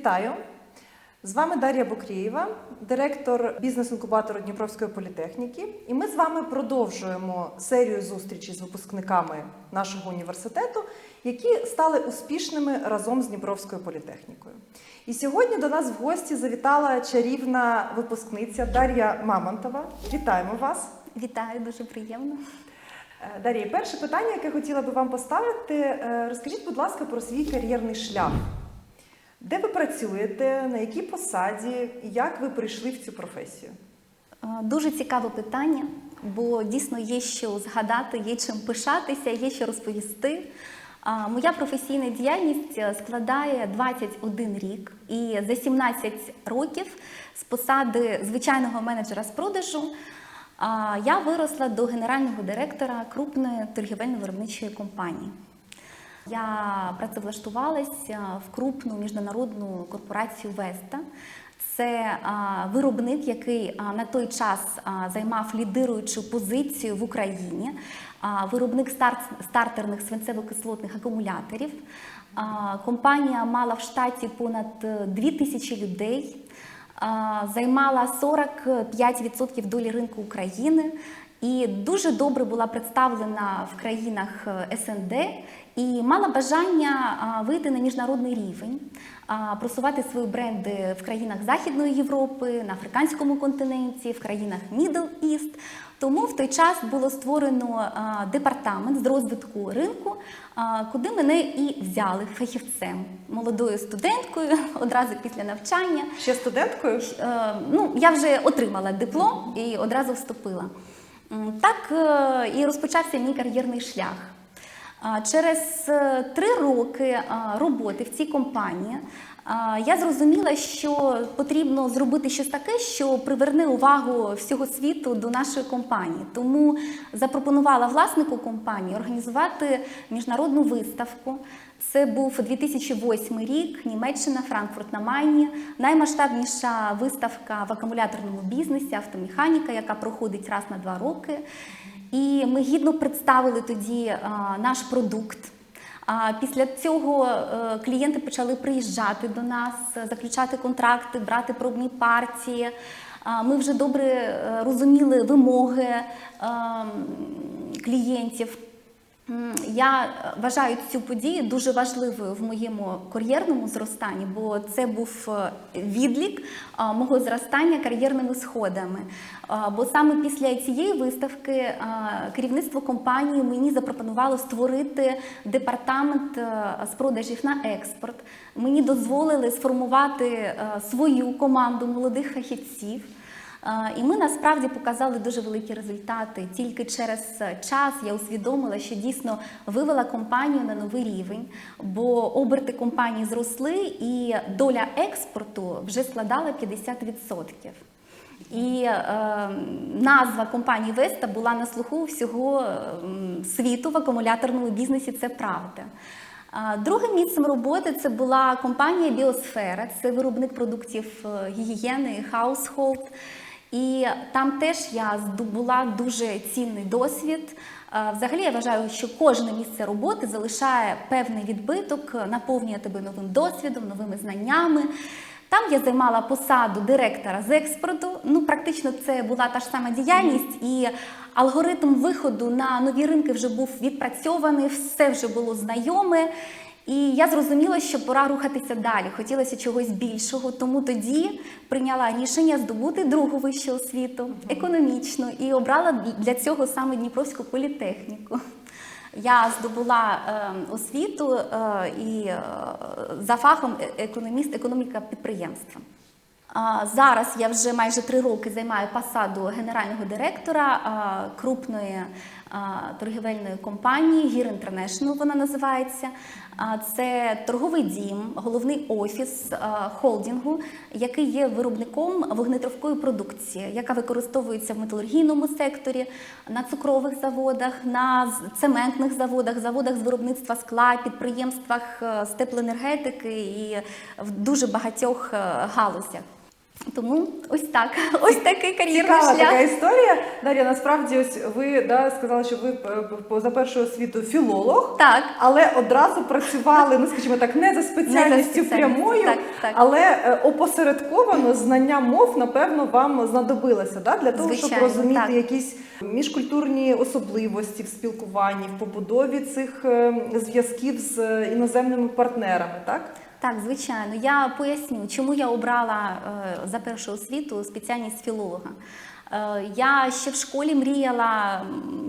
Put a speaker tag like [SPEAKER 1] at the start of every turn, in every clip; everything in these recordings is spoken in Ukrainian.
[SPEAKER 1] Вітаю! З вами Дар'я Букрієва, директор бізнес-інкубатору Дніпровської політехніки. І ми з вами продовжуємо серію зустрічей з випускниками нашого університету, які стали успішними разом з Дніпровською політехнікою. І сьогодні до нас в гості завітала чарівна випускниця Дар'я Мамонтова. Вітаємо вас!
[SPEAKER 2] Вітаю, дуже приємно.
[SPEAKER 1] Е, Дар'я, перше питання, яке хотіла би вам поставити, е, розкажіть, будь ласка, про свій кар'єрний шлях. Де ви працюєте, на якій посаді як ви прийшли в цю професію?
[SPEAKER 2] Дуже цікаве питання, бо дійсно є що згадати, є чим пишатися, є що розповісти. Моя професійна діяльність е, складає 21 рік, і за 17 років з посади звичайного менеджера з продажу я виросла до генерального директора крупної торгівельно-виробничої компанії. Я працевлаштувалася в крупну міжнародну корпорацію Веста. Це виробник, який на той час займав лідируючу позицію в Україні, виробник старт, стартерних свинцево-кислотних акумуляторів. Компанія мала в штаті понад е, 2000 людей, займала 45% долі ринку України і дуже добре була представлена в країнах е, СНД і мала бажання вийти на міжнародний рівень, просувати свої бренди в країнах Західної Європи, на африканському континенті, в країнах Middle East. Тому в той час було створено департамент з розвитку ринку, куди мене і взяли фахівцем, молодою студенткою одразу після навчання.
[SPEAKER 1] Ще студенткою?
[SPEAKER 2] Е, ну, я вже отримала диплом і одразу вступила. Так е, і розпочався мій кар'єрний шлях. Через е, три роки роботи в цій компанії я зрозуміла, що потрібно зробити щось таке, що приверне увагу всього світу до нашої компанії. Тому запропонувала власнику компанії організувати міжнародну виставку. Це був 2008 рік, Німеччина, Франкфурт на Майні, наймасштабніша виставка в акумуляторному бізнесі, автомеханіка, яка проходить раз на два роки. І ми гідно представили тоді наш продукт. А після цього е, клієнти почали приїжджати до нас, е, заключати контракти, брати пробні партії. Ми вже добре е, розуміли вимоги ем, клієнтів. Я вважаю цю подію дуже важливою в моєму кар'єрному зростанні, бо це був е, відлік а, мого зростання кар'єрними сходами. Бо саме після цієї виставки керівництво компанії мені запропонувало створити департамент е, з продажів на експорт. Мені дозволили сформувати е, свою команду молодих фахівців. Е, І ми насправді показали дуже великі результати. Тільки через час я усвідомила, що дійсно вивела компанію на новий рівень, бо оберти компанії зросли, і доля експорту вже складала 50%. І е, назва компанії Веста була на слуху всього ем, світу в акумуляторному бізнесі. Це правда. Другим місцем роботи це була компанія Біосфера, це виробник продуктів е, гігієни Household. І там теж я здобула дуже цінний досвід. Е, Взагалі я вважаю, що кожне місце роботи залишає певний відбиток, наповнює тебе новим досвідом, новими знаннями. Там я займала посаду директора з експорту. Ну, практично це була та ж сама діяльність, і алгоритм виходу на нові ринки вже був відпрацьований, все вже було знайоме. І я зрозуміла, що пора рухатися далі. Хотілося чогось більшого, тому тоді прийняла рішення здобути другу вищу освіту, економічну, і обрала для цього саме Дніпровську політехніку. Я здобула е, освіту е, і е, за фахом е- економіст, економіка підприємства. А, Зараз я вже майже три роки займаю посаду генерального директора а, крупної торгівельної компанії Гір International вона називається. Це торговий дім, головний офіс холдингу, який є виробником вогнетривкої продукції, яка використовується в металургійному секторі, на цукрових заводах, на цементних заводах, заводах з виробництва скла, підприємствах е, з теплоенергетики і в дуже багатьох е, галузях. Тому ось так, ось такий кар'єрний
[SPEAKER 1] Цікава
[SPEAKER 2] шлях.
[SPEAKER 1] така історія. Дар'я, насправді, ось ви да, сказали, що ви е, по- за першою освітою філолог.
[SPEAKER 2] Так.
[SPEAKER 1] Але одразу працювали, ну скажімо так, не за спеціальністю
[SPEAKER 2] спеціальністю,
[SPEAKER 1] прямою,
[SPEAKER 2] так, так.
[SPEAKER 1] але е, опосередковано знання мов, напевно, вам знадобилося да? для того, щоб розуміти
[SPEAKER 2] так.
[SPEAKER 1] якісь міжкультурні особливості в спілкуванні, в побудові цих е, зв'язків з е, іноземними партнерами, так?
[SPEAKER 2] Так, звичайно. Я поясню, чому я обрала е, за першу освіту спеціальність філолога. Е, я ще в школі мріяла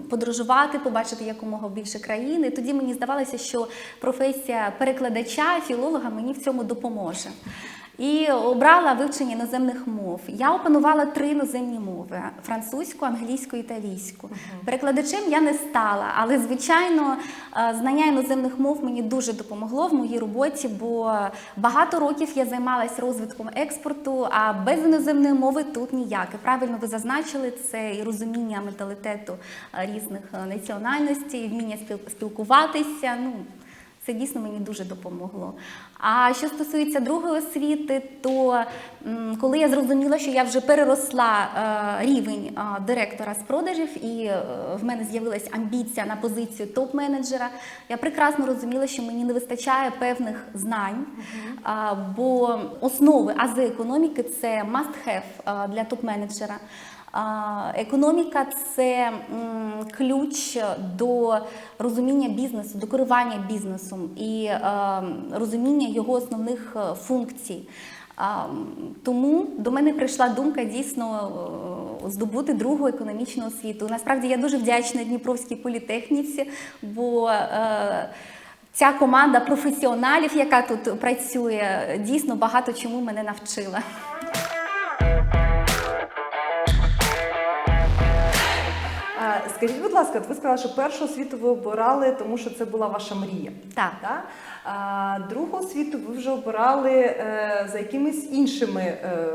[SPEAKER 2] подорожувати, побачити якомога більше країн. І тоді мені здавалося, що професія перекладача, філолога мені в цьому допоможе. І обрала вивчення іноземних мов. Я опанувала три іноземні мови: французьку, англійську, італійську. Перекладачем я не стала, але звичайно, е, знання іноземних мов мені дуже допомогло в моїй роботі, бо багато років я займалася розвитком експорту, а без іноземної мови тут ніяк. І правильно ви зазначили це і розуміння менталітету е, різних е, національностей, вміння спіл- спілкуватися. Ну, це дійсно мені дуже допомогло. А що стосується другої освіти, то коли я зрозуміла, що я вже переросла е, рівень е, директора з продажів, і е, в мене з'явилась амбіція на позицію топ-менеджера, я прекрасно розуміла, що мені не вистачає певних знань, бо основи ази економіки це must-have для топ-менеджера. Економіка це ключ до розуміння бізнесу, до керування бізнесом і е, розуміння його основних е, функцій. Тому до мене прийшла думка дійсно е, здобути другу економічну освіту. Насправді я дуже вдячна Дніпровській політехніці, бо ця команда професіоналів, яка тут працює, дійсно багато чому мене навчила.
[SPEAKER 1] Скажіть, будь ласка, ви сказали, що першу освіту ви обирали, тому що це була ваша мрія.
[SPEAKER 2] Так.
[SPEAKER 1] Да? А другу освіту ви вже обирали е, за якимись іншими е,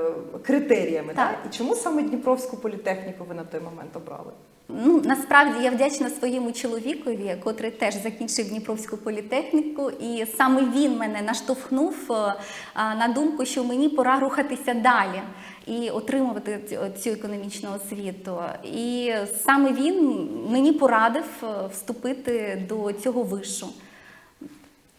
[SPEAKER 1] критеріями.
[SPEAKER 2] Так.
[SPEAKER 1] Да? І чому саме Дніпровську політехніку ви на той момент обрали?
[SPEAKER 2] Ну, насправді я вдячна своєму чоловікові, котрий теж закінчив Дніпровську політехніку, і саме він мене наштовхнув е, на думку, що мені пора рухатися далі і отримувати цю- цю економічну освіту. І саме він мені порадив е, вступити до цього вишу.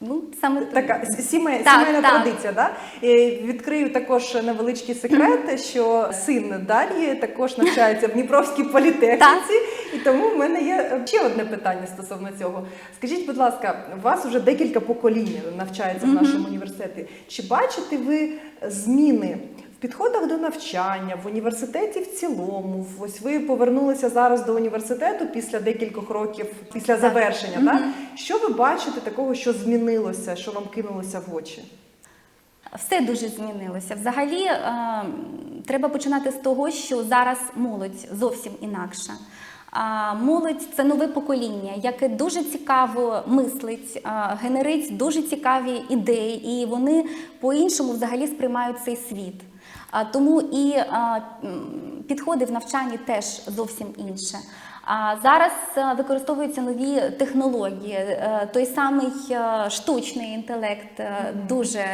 [SPEAKER 2] Ну, саме
[SPEAKER 1] Така сімей,
[SPEAKER 2] Так,
[SPEAKER 1] сімейна
[SPEAKER 2] так.
[SPEAKER 1] традиція. Да? І відкрию також невеличкий секрет, що син Дар'ї також навчається в Дніпровській політехніці, і тому в мене є ще одне питання стосовно цього. Скажіть, будь ласка, у вас вже декілька поколінь навчається в нашому університеті. Чи бачите ви зміни? В підходах до навчання, в університеті в цілому, ось ви повернулися зараз до університету після декількох років, після завершення. Так? Що ви бачите такого, що змінилося, що вам кинулося в очі?
[SPEAKER 2] Все дуже змінилося. Взагалі, е, треба починати з того, що зараз молодь зовсім інакша. А молодь це нове покоління, яке дуже цікаво мислить, е, генерить дуже цікаві ідеї, і вони по-іншому взагалі сприймають цей світ. Тому і підходи в навчанні теж зовсім інше. А зараз е, використовуються нові технології. Е, Той самий е, штучний інтелект дуже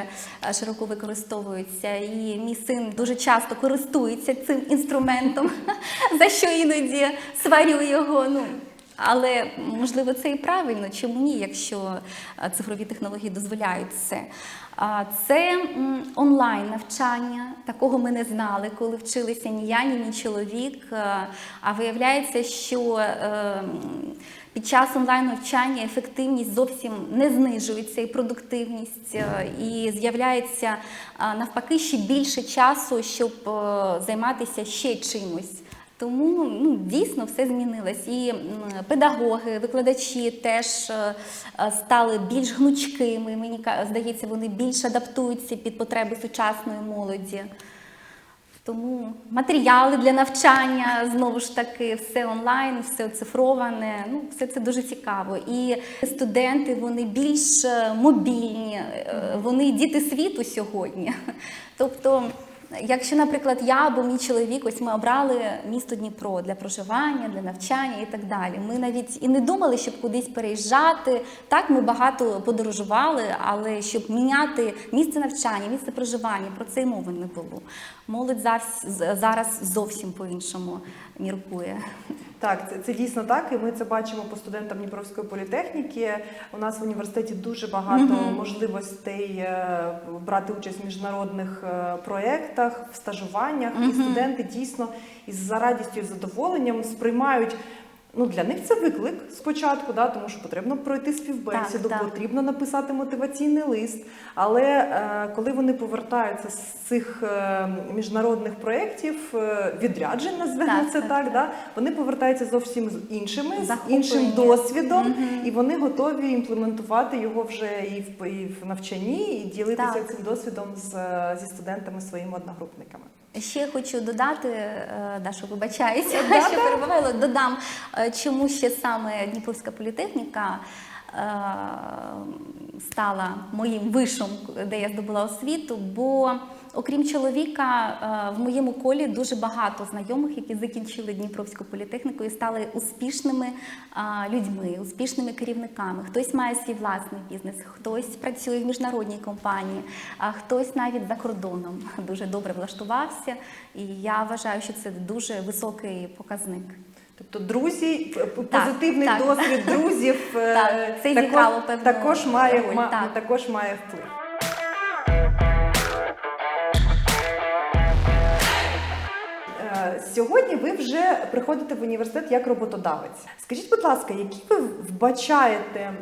[SPEAKER 2] широко використовується, і мій син дуже часто користується цим інструментом, за що іноді сварю його. Ну але можливо це і правильно, чому ні, якщо е, цифрові технології дозволяють це. Це онлайн навчання. Такого ми не знали, коли вчилися ні я, ні мій чоловік. Е, А виявляється, що е, під час онлайн навчання ефективність зовсім не знижується і продуктивність, і з'являється навпаки ще більше часу, щоб займатися ще чимось. Тому ну, дійсно все змінилось. І педагоги, викладачі теж е, е, стали більш гнучкими. Мені здається, вони більш адаптуються під потреби сучасної молоді. Тому матеріали для навчання знову ж таки, все онлайн, все оцифроване. Ну, все це дуже цікаво. І студенти вони більш е, мобільні, вони діти світу сьогодні. Тобто Якщо, наприклад, я або мій чоловік, ось ми обрали місто Дніпро для проживання, для навчання і так далі. Ми навіть і не думали, щоб кудись переїжджати. Так, ми багато подорожували, але щоб міняти місце навчання, місце проживання, про це й мови не було. Молодь зараз, зовсім по-іншому міркує.
[SPEAKER 1] Так, це, це дійсно так, і ми це бачимо по студентам Дніпровської політехніки. У нас в університеті дуже багато
[SPEAKER 2] Мгм.
[SPEAKER 1] можливостей е, брати участь в міжнародних е, проєктах, в стажуваннях. І студенти дійсно із за радістю і задоволенням сприймають. Ну, для них це виклик спочатку, да, тому що потрібно пройти співбесіду,
[SPEAKER 2] Так, так.
[SPEAKER 1] потрібно написати мотиваційний лист. Але е, коли вони повертаються з цих е, міжнародних проєктів, е, відряджень, назвемо
[SPEAKER 2] Так,
[SPEAKER 1] це
[SPEAKER 2] так,
[SPEAKER 1] так,
[SPEAKER 2] так.
[SPEAKER 1] да, вони повертаються зовсім з іншими, з іншим досвідом,
[SPEAKER 2] Мгм.
[SPEAKER 1] і вони готові імплементувати його вже і в, і в навчанні, і ділитися
[SPEAKER 2] Так.
[SPEAKER 1] цим досвідом з, зі студентами своїми одногрупниками.
[SPEAKER 2] Ще хочу додати, е, Даша, вибачаюся,
[SPEAKER 1] Да,
[SPEAKER 2] що перебувала, додам, е, чому ще саме Дніпровська політехніка е, стала моїм вишом, де я здобула освіту, бо окрім чоловіка, е, в моєму колі дуже багато знайомих, які закінчили Дніпровську політехніку і стали успішними е, людьми, успішними керівниками. Хтось має свій власний бізнес, хтось працює в міжнародній компанії, а хтось навіть за кордоном дуже добре влаштувався. І я вважаю, що це дуже високий показник.
[SPEAKER 1] Тобто, друзі,
[SPEAKER 2] Так,
[SPEAKER 1] позитивний
[SPEAKER 2] так.
[SPEAKER 1] досвід друзів е,
[SPEAKER 2] Так, це
[SPEAKER 1] також, також має
[SPEAKER 2] роль, так.
[SPEAKER 1] також має вплив. Сьогодні ви вже приходите в університет як роботодавець. Скажіть, будь ласка, які ви вбачаєте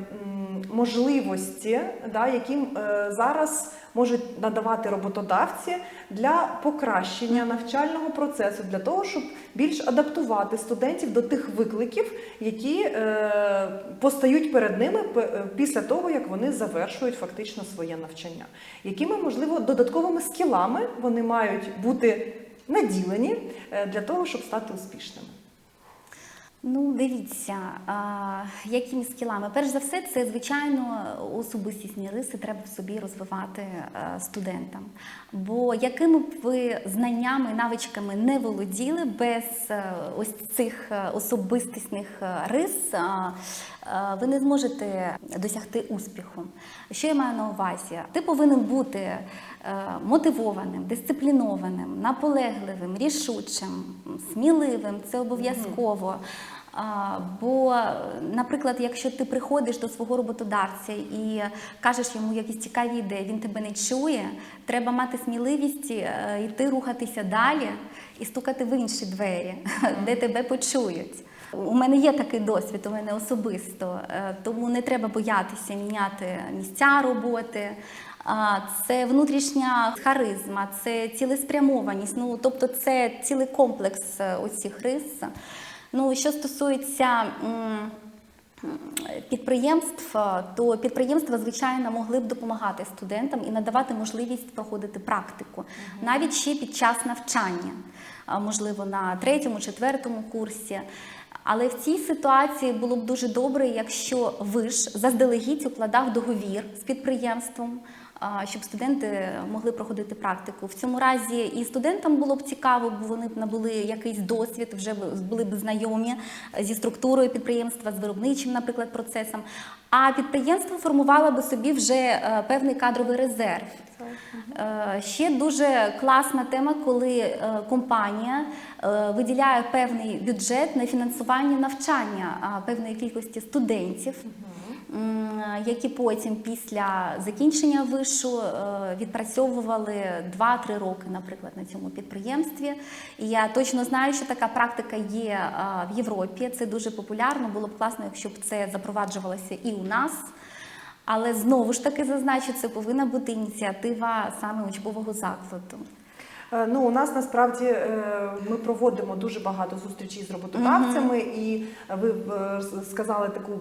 [SPEAKER 1] можливості, да, які е, зараз можуть надавати роботодавці для покращення навчального процесу, для того, щоб більш адаптувати студентів до тих викликів, які е, постають перед ними е, після того, як вони завершують фактично своє навчання? Якими, можливо, додатковими скілами вони мають бути наділені е, для того, щоб стати успішними?
[SPEAKER 2] Ну, дивіться, якими скілами? Перш за все, це звичайно особистісні риси треба в собі розвивати е, студентам. Бо якими б ви знаннями навичками не володіли без е, ось цих особистісних рис, ви не зможете досягти успіху. Що я маю на увазі? Ти повинен бути мотивованим, дисциплінованим, наполегливим, рішучим, сміливим. Це обов'язково. А, Бо, наприклад, якщо ти приходиш до свого роботодавця і кажеш йому якісь цікаві ідеї, він тебе не чує, треба мати сміливість е, йти рухатися далі і стукати в інші двері, де тебе почують. У мене є такий досвід, у мене особисто, е, тому не треба боятися міняти місця роботи. Це внутрішня харизма, це цілеспрямованість. Ну тобто, це цілий комплекс е, ось цих рис. Ну, що стосується підприємств, е, то підприємства, звичайно, могли б допомагати студентам і надавати можливість проходити практику, навіть ще під час навчання, можливо, на третьому, четвертому курсі. Але в цій ситуації було б дуже добре, якщо виш заздалегідь укладав договір з підприємством, щоб студенти могли проходити практику. В цьому разі і студентам було б цікаво, бо вони б набули якийсь досвід, вже були б знайомі зі структурою підприємства, з виробничим, наприклад, процесом. А підприємство формувало би собі вже е, певний кадровий резерв. Е, Ще дуже класна тема, коли е, компанія виділяє певний бюджет на фінансування навчання певної кількості студентів, які потім після закінчення вишу е, відпрацьовували 2-3 роки, наприклад, на цьому підприємстві. І я точно знаю, що така практика є е, в Європі. Це дуже популярно. Було б класно, якщо б це запроваджувалося і у нас. Але знову ж таки зазначу, це повинна бути ініціатива саме учбового закладу.
[SPEAKER 1] Е, Ну, у нас насправді е, ми проводимо дуже багато зустрічей з роботодавцями, і ви е, сказали таку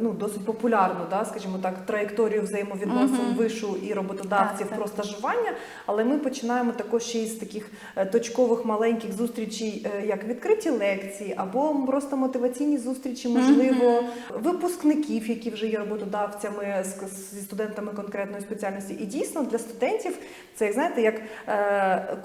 [SPEAKER 1] ну досить популярну, да, скажімо так, траєкторію взаємовідносин
[SPEAKER 2] Мгм.
[SPEAKER 1] вишу і роботодавців
[SPEAKER 2] Так, так.
[SPEAKER 1] про стажування. Але ми починаємо також ще із таких точкових маленьких зустрічей, як відкриті лекції, або просто мотиваційні зустрічі, можливо, випускників, які вже є роботодавцями з- зі студентами конкретної спеціальності. І дійсно для студентів це знаєте, як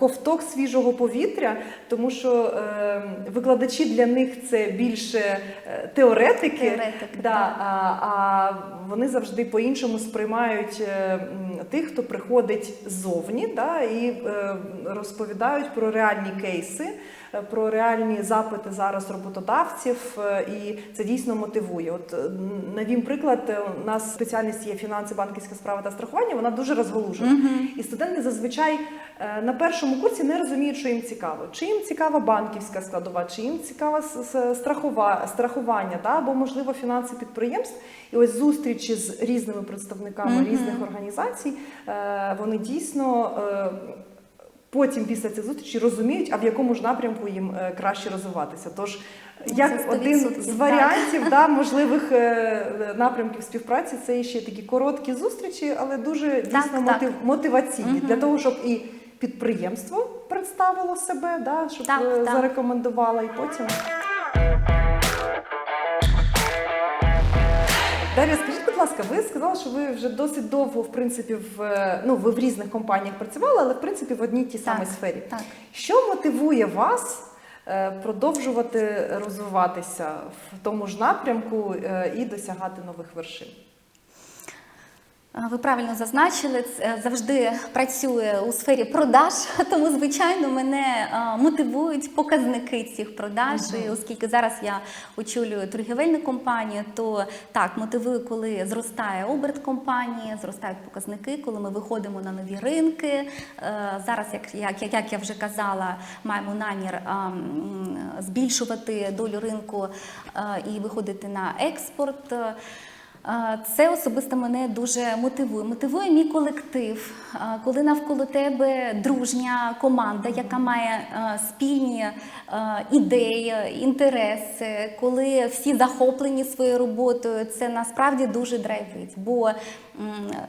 [SPEAKER 1] ковток свіжого повітря, тому що е, викладачі для них це більше е, теоретики,
[SPEAKER 2] Теоретики,
[SPEAKER 1] да, а, а вони завжди по-іншому сприймають е, тих, хто приходить ззовні, да, і е, розповідають про реальні кейси, е, про реальні запити зараз роботодавців, і це дійсно мотивує. От навім приклад, у нас спеціальність є фінанси, банківська справа та страхування. Вона дуже розгалужена. І студенти зазвичай на першому курсі не розуміють, що їм цікаво. Чи їм цікава банківська складова, чи їм цікава страхова, страхування, да? або можливо фінанси підприємств. І ось зустрічі з різними представниками
[SPEAKER 2] Мгм.
[SPEAKER 1] різних організацій, е, вони дійсно. е, Потім після цих зустрічей розуміють, а в якому ж напрямку їм е, краще розвиватися. Тож,
[SPEAKER 2] Ну,
[SPEAKER 1] як один
[SPEAKER 2] 100%,
[SPEAKER 1] з
[SPEAKER 2] так.
[SPEAKER 1] варіантів да, можливих е, напрямків співпраці, це ще такі короткі зустрічі, але дуже дійсно
[SPEAKER 2] так.
[SPEAKER 1] мотив, мотиваційні
[SPEAKER 2] Мгм.
[SPEAKER 1] для того, щоб і підприємство представило себе, да, щоб
[SPEAKER 2] Так,
[SPEAKER 1] е,
[SPEAKER 2] так.
[SPEAKER 1] зарекомендувало, і потім. Дар'я, скажіть, будь ласка, ви сказали, що ви вже досить довго, в принципі, в е, ну ви в різних компаніях працювали, але в принципі в одній тій самій сфері.
[SPEAKER 2] так.
[SPEAKER 1] Що мотивує вас е, продовжувати розвиватися в тому ж напрямку і досягати нових вершин?
[SPEAKER 2] Ви правильно зазначили, це завжди працює у сфері продаж, тому звичайно мене мотивують показники цих продаж. І оскільки зараз я очолюю торгівельну компанію, то так мотивує, коли зростає оберт компанії, зростають показники, коли ми виходимо на нові ринки. Е, Зараз, як, як, як я вже казала, маємо намір збільшувати долю ринку е, і виходити на експорт. Це особисто мене дуже мотивує. Мотивує мій колектив, коли навколо тебе дружня команда, яка має спільні ідеї, інтереси, коли всі захоплені своєю роботою, це насправді дуже драйвить. Бо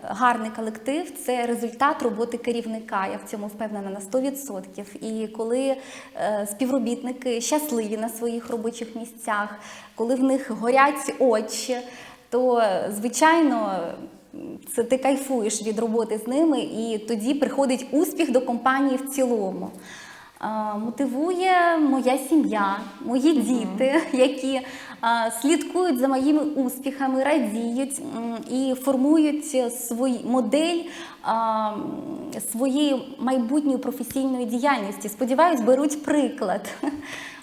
[SPEAKER 2] гарний колектив це результат роботи керівника. Я в цьому впевнена на 100%. І коли е, співробітники щасливі на своїх робочих місцях, коли в них горять очі то звичайно це ти кайфуєш від роботи з ними, і тоді приходить успіх до компанії в цілому. Мотивує моя сім'я, мої діти, які слідкують за моїми успіхами, радіють і формують свій модель своєї майбутньої професійної діяльності. Сподіваюсь, беруть приклад.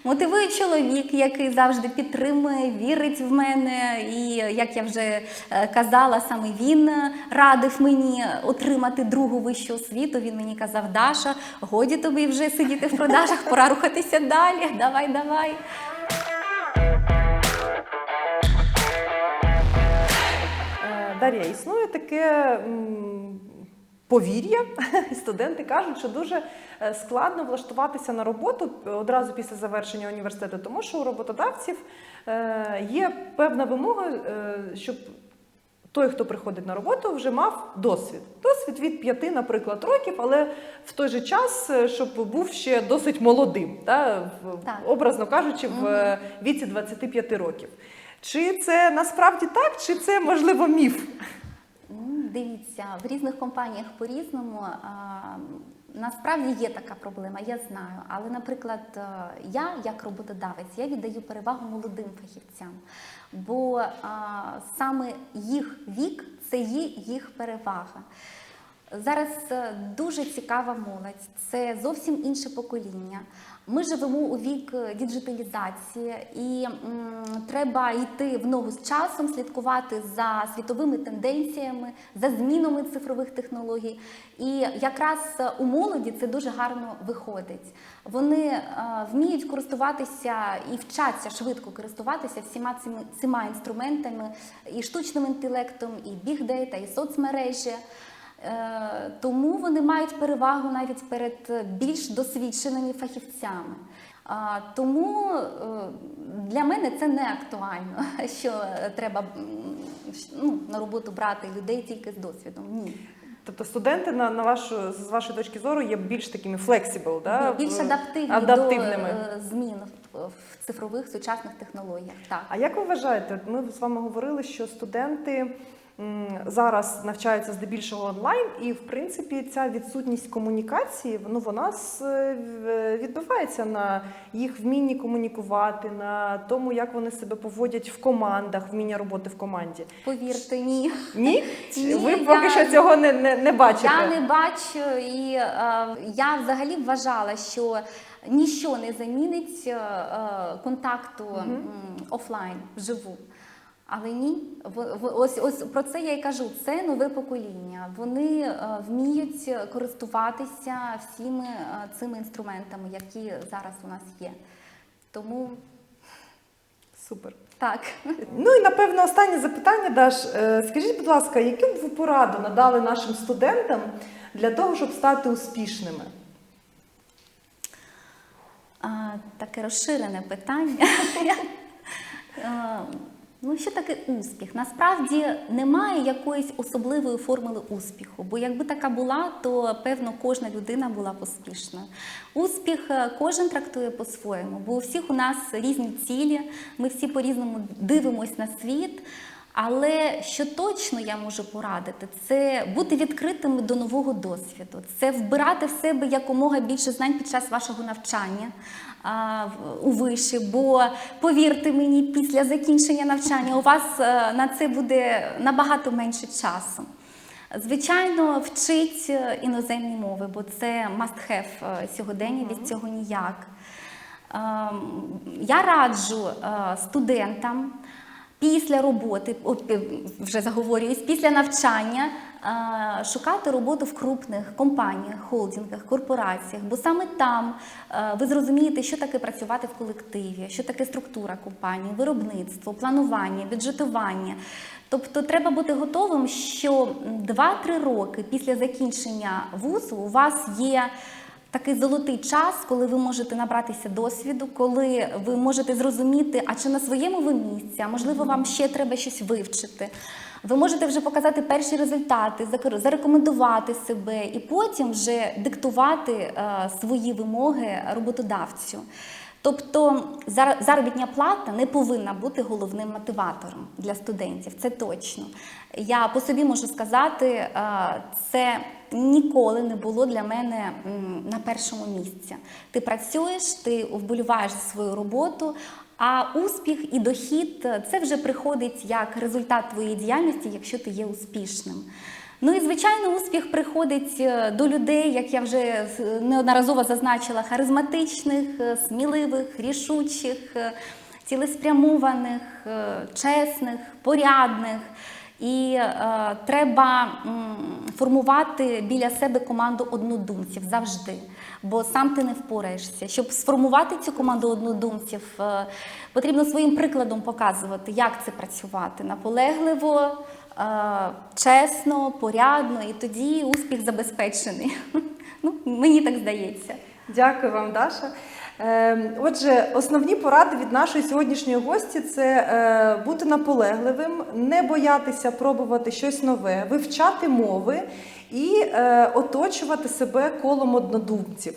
[SPEAKER 2] Мотивує чоловік, який завжди підтримує, вірить в мене. І як я вже е, казала, саме він радив мені отримати другу вищу освіту. Він мені казав, Даша, годі тобі вже сидіти в продажах, пора рухатися далі. Давай, давай.
[SPEAKER 1] Дар'я, існує таке повір'я. Студенти кажуть, що дуже е, складно влаштуватися на роботу одразу після завершення університету, тому що у роботодавців е, є певна вимога, е, щоб той, хто приходить на роботу, вже мав досвід. Досвід від п'яти, наприклад, років, але в той же час, щоб був ще досить молодим, та,
[SPEAKER 2] Так.
[SPEAKER 1] образно кажучи, в віці 25 років. Чи це насправді так, чи це можливо міф?
[SPEAKER 2] Дивіться, в різних компаніях по-різному. Насправді є така проблема, я знаю. Але, наприклад, е, я, як роботодавець, я віддаю перевагу молодим фахівцям, бо саме їх вік це є їх перевага. Зараз е, дуже цікава молодь, це зовсім інше покоління. Ми живемо у вік е, діджиталізації, і м, треба йти в ногу з часом, слідкувати за світовими тенденціями, за змінами цифрових технологій. І якраз е, у молоді це дуже гарно виходить. Вони е, вміють користуватися і вчаться швидко користуватися всіма цими, цими інструментами, і штучним інтелектом, і бігдейта, і соцмережі. Е, Тому вони мають перевагу навіть перед більш досвідченими фахівцями. Тому е, для мене це не актуально, що треба ну, на роботу брати людей тільки з досвідом. Ні.
[SPEAKER 1] Тобто студенти на, на вашу з вашої точки зору є більш такими flexible, да?
[SPEAKER 2] Більш адаптивні,
[SPEAKER 1] адаптивними.
[SPEAKER 2] до е, змін в- цифрових сучасних технологіях. Так.
[SPEAKER 1] А як ви вважаєте, ми з вами говорили, що студенти зараз навчаються здебільшого онлайн, і в принципі ця відсутність комунікації ну, вона с- відбивається на їх вмінні комунікувати, на тому, як вони себе поводять в командах, вміння роботи в команді.
[SPEAKER 2] Повірте, ні.
[SPEAKER 1] Ні?
[SPEAKER 2] Ні,
[SPEAKER 1] Ви поки
[SPEAKER 2] я-
[SPEAKER 1] що цього не, не, не бачите.
[SPEAKER 2] Я не бачу, і е, я взагалі вважала, що ніщо не замінить е, е, контакту м, офлайн вживу. Але ні, ось ось про це я й кажу. Це нове покоління. Вони е, вміють користуватися всіми е, цими інструментами, які зараз у нас є. Тому
[SPEAKER 1] Супер.
[SPEAKER 2] так.
[SPEAKER 1] Ну і напевно останнє запитання, Даш. Е, Скажіть, будь ласка, яку б ви пораду надали нашим студентам для того, щоб стати успішними?
[SPEAKER 2] Таке розширене питання. Ну, що таке успіх? Насправді немає якоїсь особливої формули успіху, бо якби така була, то певно кожна людина була б успішною. Успіх е, кожен трактує по-своєму, бо у всіх у нас різні цілі, ми всі по-різному дивимось на світ. Але що точно я можу порадити, це бути відкритими до нового досвіду, це вбирати в себе якомога більше знань під час вашого навчання а, у виші. Бо повірте мені, після закінчення навчання у вас е, на це буде набагато менше часу. Звичайно, вчить е, іноземні мови, бо це must have е, сьогодення, від цього ніяк. Ем, Я раджу студентам після роботи, вже заговорююсь, після навчання е, шукати роботу в крупних компаніях, холдингах, корпораціях, бо саме там е, ви зрозумієте, що таке працювати в колективі, що таке структура компанії, виробництво, планування, бюджетування. Тобто треба бути готовим, що 2-3 роки після закінчення вузу у вас є такий золотий час, коли ви можете набратися досвіду, коли ви можете зрозуміти, а чи на своєму ви місці, а можливо, вам ще треба щось вивчити. Ви можете вже показати перші результати, зарекомендувати себе і потім вже диктувати е, свої вимоги роботодавцю. Тобто заробітня плата не повинна бути головним мотиватором для студентів, це точно. Я по собі можу сказати, е, це ніколи не було для мене на першому місці. Ти працюєш, ти вболіваєш за свою роботу, а успіх і дохід е, це вже приходить як результат твоєї діяльності, якщо ти є успішним. Ну і звичайно, успіх приходить е, до людей, як я вже неодноразово зазначила, харизматичних, е, сміливих, рішучих, е, цілеспрямованих, е, чесних, порядних. І е, треба м, формувати біля себе команду однодумців завжди, бо сам ти не впораєшся. Щоб сформувати цю команду однодумців, е, потрібно своїм прикладом показувати, як це працювати наполегливо, е, чесно, порядно, і тоді успіх забезпечений. Ну, мені так здається.
[SPEAKER 1] Дякую вам, Даша. Е, Отже, основні поради від нашої сьогоднішньої гості це е, бути наполегливим, не боятися пробувати щось нове, вивчати мови і е, оточувати себе колом однодумців.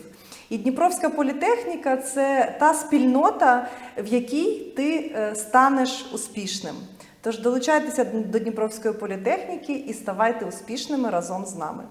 [SPEAKER 1] І Дніпровська політехніка це та спільнота, в якій ти е, станеш успішним. Тож долучайтеся до Дніпровської політехніки і ставайте успішними разом з нами.